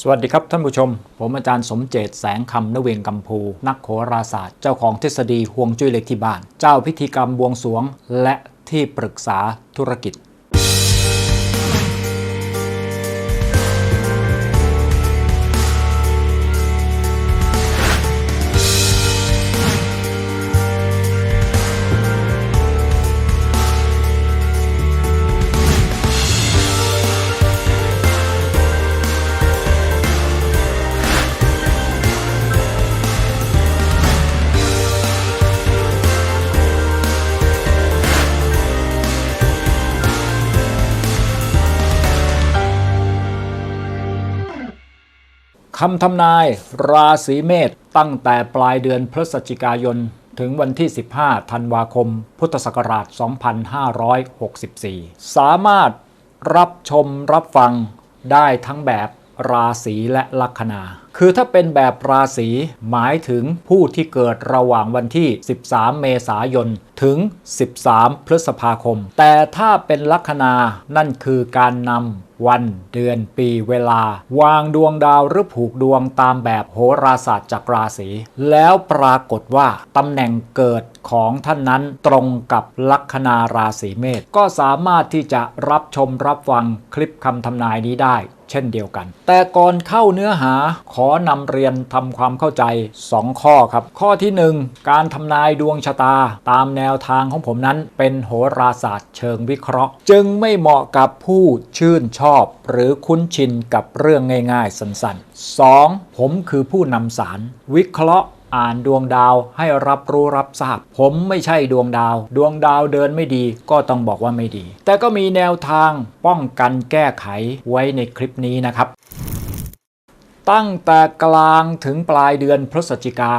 สวัสดีครับท่านผู้ชม ผมอาจารย์สมเจตแสงคำนเวงกัมพู นักโหราศาสตร์ เจ้าของทฤษฎีห่วงจุ้ยเล็กที่บ้าน เจ้าพิธีกรรมบวงสรวง และที่ปรึกษาธุรกิจ คำทำนายราศีเมษตั้งแต่ปลายเดือนพฤศจิกายน ถึงวันที่ 15 ธันวาคม พุทธศักราช 2564 สามารถรับชมรับฟังได้ทั้งแบบราศีและลัคนา คือถ้าเป็นแบบราศีหมายถึงผู้ที่เกิดระหว่างวันที่ 13 เมษายน ถึง 13 พฤษภาคม แต่ถ้าเป็นลัคนานั่นคือการนำวันเดือนปีเวลา วางดวงดาวหรือผูกดวงตามแบบโหราศาสตร์จากราศีแล้วปรากฏว่าตำแหน่งเกิดของท่านนั้นตรงกับลัคนาราศีเมษก็สามารถที่จะรับชมรับฟังคลิปคำทำนายนี้ได้ เช่นเดียวกัน แต่ก่อนเข้าเนื้อหาขออนำเรียนทำความเข้าใจ 2 ข้อครับ ข้อที่ 1 การทำนายดวงชะตา ตามแนวทางของผมนั้นเป็นโหราศาสตร์เชิงวิเคราะห์ จึงไม่เหมาะกับผู้ชื่นชอบ หรือคุ้นชินกับเรื่องง่ายๆสั้นๆ 2. ผมคือผู้นำสาร วิเคราะห์อ่านดวงดาวให้รับรู้รับทราบ ผมไม่ใช่ดวงดาว ดวงดาวเดินไม่ดีก็ต้องบอกว่าไม่ดี แต่ก็มีแนวทางป้องกันแก้ไขไว้ในคลิปนี้นะครับ ตั้งแต่กลางถึงปลายเดือนพฤศจิกา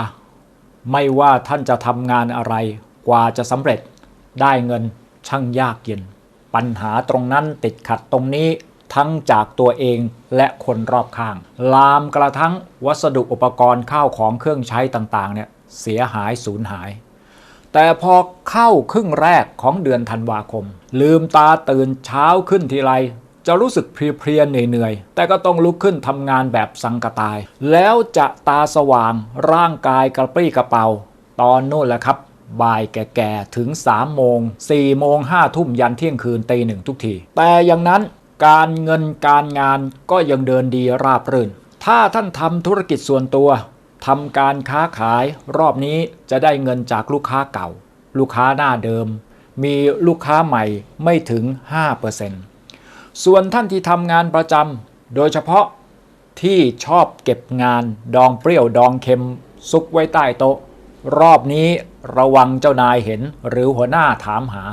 ไม่ว่าท่านจะทำงานอะไร กว่าจะสำเร็จ ได้เงินช่างยากเย็น ปัญหาตรงนั้นติดขัดตรงนี้ทั้งจากตัวเองและคนรอบข้าง ลามกระทั่งวัสดุอุปกรณ์ข้าวของเครื่องใช้ต่างๆเนี่ยเสียหายสูญหาย แต่พอเข้าครึ่งแรกของเดือนธันวาคม ลืมตาตื่นเช้าขึ้นทีไร จะรู้สึกเพลียๆเหนื่อยๆ แต่ก็ต้องลุกขึ้นทำงานแบบสังกตาย แล้วจะตาสว่างร่างกายกระปรี้กระเป๋า ตอนนู่นแหละครับ บ่ายแก่ๆ ถึง 3 โมง 4 โมง 5 ทุ่มยันเที่ยงคืนตีหนึ่งทุกที แต่อย่างนั้นการเงินการงานก็ยังเดินดีราบรื่น ถ้าท่านทำธุรกิจส่วนตัวทำการค้าขายรอบนี้จะได้เงินจากลูกค้าเก่า ลูกค้าหน้าเดิม มีลูกค้าใหม่ไม่ถึง 5% ส่วนท่านที่ทำงานประจำโดยเฉพาะที่ชอบเก็บงานดองเปรี้ยวดองเค็มซุกไว้ใต้โต๊ะ รอบนี้ระวังเจ้านายเห็นหรือหัวหน้าถามหา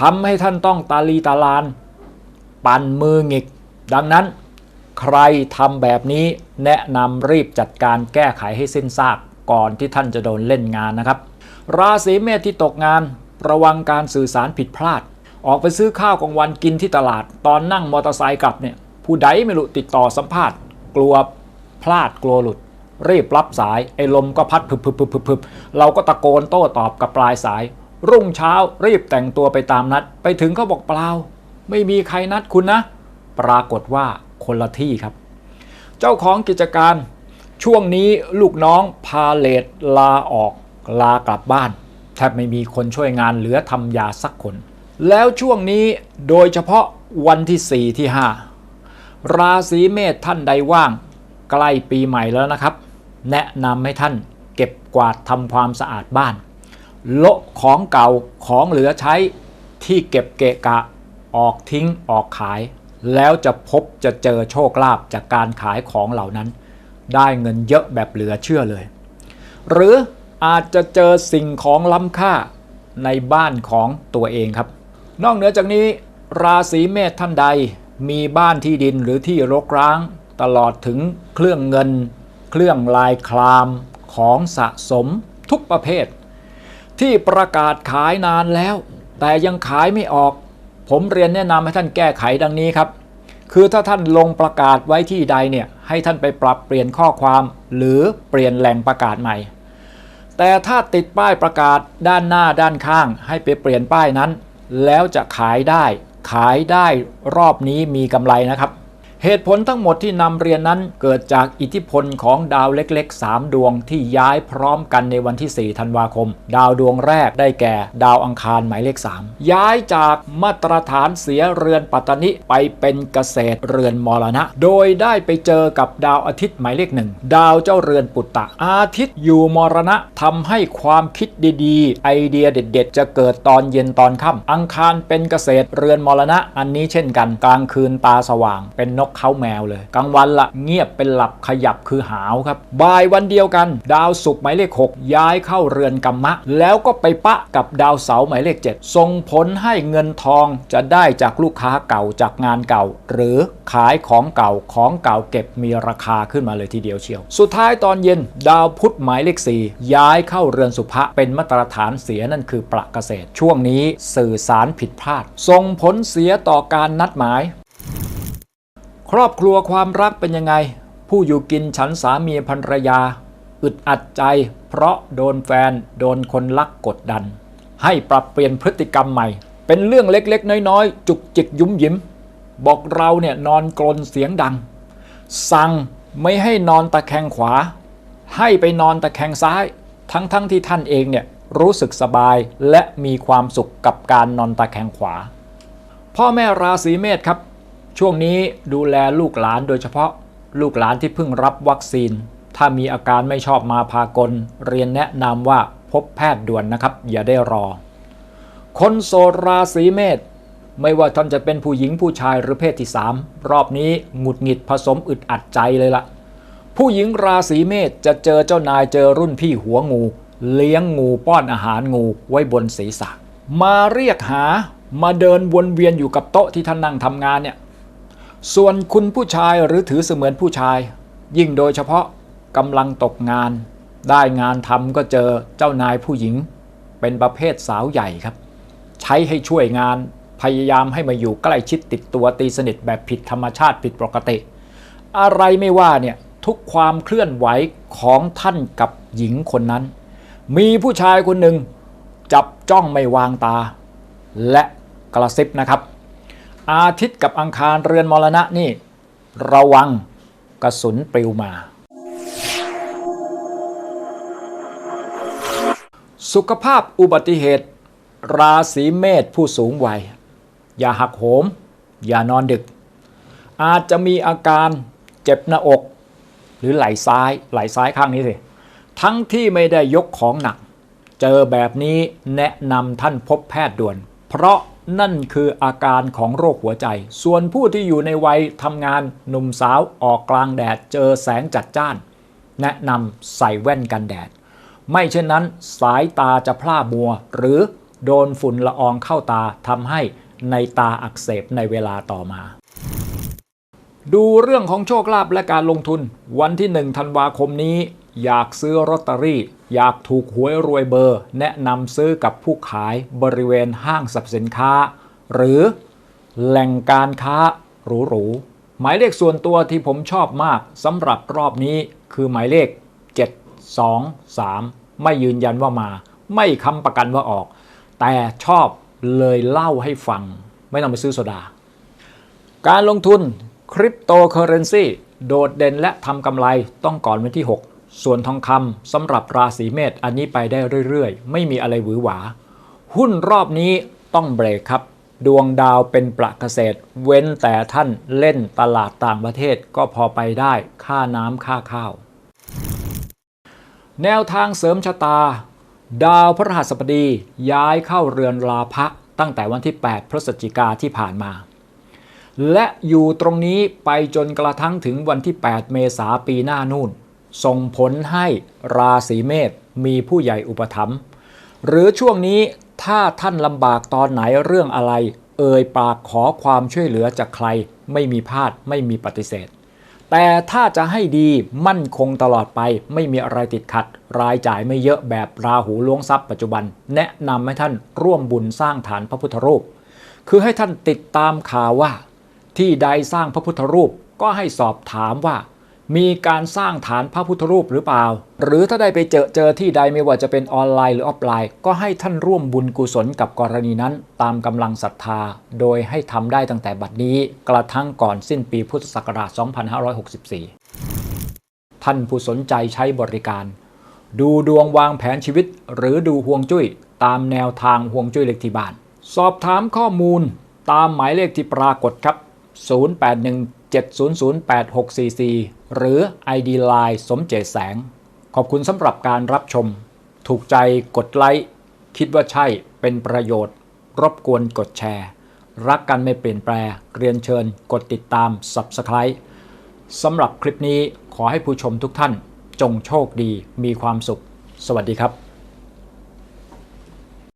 ทำให้ท่านต้องตาลีตาลาน ปั่นมือหงิก ดังนั้นใครทำแบบนี้แนะนำรีบจัดการแก้ไขให้สิ้นซากก่อนที่ท่านจะโดนเล่นงานนะครับ ราศีเมษที่ตกงาน ระวังการสื่อสารผิดพลาด ออกไปซื้อข้าวกลางวันกินที่ตลาด ตอนนั่งมอเตอร์ไซค์กลับเนี่ยผู้ใดไม่รู้ติดต่อสัมภาษณ์ กลัวพลาดกลัวหลุด รีบรับสายไอ้ลมก็พัดพึบพึบพึบพึบเราก็ตะโกนโต้ตอบกับปลายสาย รุ่งเช้ารีบแต่งตัวไปตามนัด ไปถึงเขาบอกเปล่า ไม่มีใครนัดคุณนะ ปรากฏว่าคนละที่ครับ เจ้าของกิจการช่วงนี้ลูกน้องพาเลทลาออกลากลับบ้านแทบไม่มีคนช่วยงานเหลือทำยาสักคน แล้วช่วงนี้โดยเฉพาะวันที่ 4 ที่ 5 ราศีเมษท่านใดว่าง ใกล้ปีใหม่แล้วนะครับ แนะนำให้ท่านเก็บกวาดทำความสะอาดบ้านโละของเก่าของเหลือใช้ที่เก็บเกะกะออกทิ้งออกขาย แล้วจะพบจะเจอโชคลาภจากการขายของเหล่านั้น ได้เงินเยอะแบบเหลือเชื่อเลย หรืออาจจะเจอสิ่งของล้ำค่าในบ้านของตัวเองครับ นอกเหนือจากนี้ ราศีเมษท่านใดมีบ้านที่ดินหรือที่รกร้าง ตลอดถึงเครื่องเงิน เครื่องลายคลามของสะสมทุกประเภท ที่ประกาศขายนานแล้ว แต่ยังขายไม่ออก ผมเรียนแนะนำให้ท่านแก้ไขดังนี้ครับ คือถ้าท่านลงประกาศไว้ที่ใดเนี่ยให้ท่านไปปรับเปลี่ยนข้อความ หรือเปลี่ยนแหล่งประกาศใหม่ แต่ถ้าติดป้ายประกาศด้านหน้าด้านข้าง ให้ไปเปลี่ยนป้ายนั้น แล้วจะขายได้ ขายได้รอบนี้มีกำไรนะครับ เหตุผลทั้งหมดที่นำเรียนนั้นเกิดจากอิทธิพลของดาวเล็กๆ 3 ดวงที่ย้ายพร้อมกันในวันที่ 4 ธันวาคม ดาวดวงแรกได้แก่ ดาวอังคารหมายเลข 3 ย้ายจากมาตรฐานเสียเรือนปัตตนิไปเป็นเกษตรเรือนมรณะ โดยได้ไปเจอกับดาวอาทิตย์หมายเลขหนึ่งดาวเจ้าเรือนปุตตะ อาทิตย์อยู่มรณะทำให้ความคิดดีๆ ไอเดียเด็ด ๆ จะเกิดตอนเย็นตอนค่ำอังคารเป็นเกษตรเรือนมรณะ อันนี้เช่นกัน กลางคืนตาสว่างเป็นนกเข้าแมวเลย กลางวันละเงียบเป็นหลับขยับคือหาวครับ บ่ายวันเดียวกัน ดาวศุกร์หมายเลข 6 ย้ายเข้าเรือนกัมมะ แล้วก็ไปปะกับดาวเสาร์หมายเลข 7 ส่งผลให้เงินทองจะได้จากลูกค้าเก่าจากงานเก่า หรือขายของเก่าของเก่าเก็บมีราคาขึ้นมาเลยทีเดียวเชียว สุดท้ายตอนเย็น ดาวพุธหมายเลข 4 ย้ายเข้าเรือนสุภะเป็นมาตรฐานเสียนั่นคือประเกษตร ช่วงนี้สื่อสารผิดพลาดส่งผลเสียต่อการนัดหมาย ครอบครัวความรักเป็นยังไง ผู้อยู่กินฉันสามีภรรยา อึดอัดใจ เพราะโดนแฟน โดนคนรักกดดัน ให้ปรับเปลี่ยนพฤติกรรมใหม่ เป็นเรื่องเล็กๆ น้อยๆ จุกจิกยุ้มยิ้ม บอกเราเนี่ยนอนกรนเสียงดัง สั่งไม่ให้นอนตะแคงขวา ให้ไปนอนตะแคงซ้าย ทั้งๆทที่ท่านเองเนี่ยรู้สึกสบายและมีความสุขกับการนอนตะแคงขวา พ่อแม่ราศีเมษครับ ช่วงนี้ดูแลลูกหลานโดยเฉพาะลูกหลานที่เพิ่งรับวัคซีน ถ้ามีอาการไม่ชอบมาพากล เรียนแนะนำว่าพบแพทย์ด่วนนะครับ อย่าได้รอ คนโสดราศีเมษไม่ว่าท่านจะเป็นผู้หญิงผู้ชายหรือเพศที่ 3 รอบนี้หงุดหงิดผสมอึดอัดใจเลยละผู้หญิงราศีเมษจะเจอเจ้านายเจอรุ่นพี่หัวงู เลี้ยงงูป้อนอาหารงูไว้บนศีรษะ มาเรียกหามาเดินวนเวียนอยู่กับโต๊ะที่ท่านนั่งทำงานเนี่ย ส่วนคุณผู้ชายหรือถือเสมือนผู้ชาย ยิ่งโดยเฉพาะกำลังตกงาน ได้งานทำก็เจอเจ้านายผู้หญิง เป็นประเภทสาวใหญ่ครับ ใช้ให้ช่วยงานพยายามให้มาอยู่ใกล้ชิดติดตัวตีสนิทแบบผิดธรรมชาติผิดปกติ อะไรไม่ว่าเนี่ยทุกความเคลื่อนไหวของท่านกับหญิงคนนั้น มีผู้ชายคนหนึ่งจับจ้องไม่วางตา และกระซิบนะครับ อาทิตย์กับอังคารเรือนมรณะนี่ ระวังกระสุนปลิวมา สุขภาพอุบัติเหตุ ราศีเมษผู้สูงวัย อย่าหักโหม อย่านอนดึก อาจจะมีอาการเจ็บหน้าอก หรือไหล่ซ้ายไหล่ซ้ายข้างนี้สิ ทั้งที่ไม่ได้ยกของหนัก เจอแบบนี้แนะนำท่านพบแพทย์ด่วน เพราะ นั่นคืออาการของโรคหัวใจ ส่วนผู้ที่อยู่ในวัยทำงานหนุ่มสาวออกกลางแดดเจอแสงจัดจ้าน แนะนำใส่แว่นกันแดด ไม่เช่นนั้นสายตาจะพร่ามัว หรือโดนฝุ่นละอองเข้าตาทำให้ในตาอักเสบในเวลาต่อมา ดูเรื่องของโชคลาภและการลงทุน วันที่ 1 ธันวาคมนี้ อยากซื้อลอตเตอรี่ อยากถูกหวยรวยเบอร์ แนะนำซื้อกับผู้ขายบริเวณห้างสรรพสินค้า หรือแหล่งการค้าหรูๆหมายเลขส่วนตัวที่ผมชอบมากสำหรับรอบนี้คือหมายเลข 7 2 3 ไม่ยืนยันว่ามา ไม่ค้ำประกันว่าออก แต่ชอบเลยเล่าให้ฟัง ไม่ต้องไปซื้อโซดา การลงทุนคริปโตเคอเรนซีโดดเด่นและทำกำไรต้องก่อนวันที่ 6 ส่วนทองคำสำหรับราศีเมษอันนี้ไปได้เรื่อยๆ ไม่มีอะไรหวือหวา หุ้นรอบนี้ต้องเบรกครับ ดวงดาวเป็นประเกษตร เว้นแต่ท่านเล่นตลาดต่างประเทศก็พอไปได้ค่าน้ำค่าข้าว แนวทางเสริมชะตา ดาวพฤหัสบดีย้ายเข้าเรือนราพะตั้งแต่วันที่ 8 พฤศจิกาที่ผ่านมา และอยู่ตรงนี้ไปจนกระทั่งถึงวันที่ 8 เมษาปีหน้านู่น ส่งผลให้ราศีเมษมีผู้ใหญ่อุปถัมภ์หรือช่วงนี้ถ้าท่านลำบากตอนไหนเรื่องอะไร เอ่ยปากขอความช่วยเหลือจากใคร ไม่มีพลาดไม่มีปฏิเสธ แต่ถ้าจะให้ดีมั่นคงตลอดไปไม่มีอะไรติดขัด รายจ่ายไม่เยอะแบบราหูล้วงทรัพย์ปัจจุบัน แนะนำให้ท่านร่วมบุญสร้างฐานพระพุทธรูป คือให้ท่านติดตามข่าวว่า ที่ใดสร้างพระพุทธรูปก็ให้สอบถามว่า มีการสร้างฐานพระพุทธรูปหรือเปล่า หรือถ้าได้ไปเจอเจอที่ใดไม่ว่าจะเป็นออนไลน์หรือออฟไลน์ ก็ให้ท่านร่วมบุญกุศลกับกรณีนั้น ตามกำลังศรัทธา โดยให้ทำได้ตั้งแต่บัดนี้ กระทั่งก่อนสิ้นปีพุทธศักราช 2564 ท่านผู้สนใจใช้บริการ ดูดวงวางแผนชีวิต หรือดูห่วงจุ้ย ตามแนวทางห่วงจุ้ยเลขที่บ้าน สอบถามข้อมูล ตามหมายเลขที่ปรากฏครับ 081 7008644 หรือ ID Line สมเจตแสง ขอบคุณสำหรับการรับชม ถูกใจกดไลค์คิดว่าใช่เป็นประโยชน์ รบกวนกดแชร์ รักกันไม่เปลี่ยนแปลงเรียนเชิญ กดติดตาม Subscribe สำหรับคลิปนี้ขอให้ผู้ชมทุกท่านจงโชคดีมีความสุข สวัสดีครับ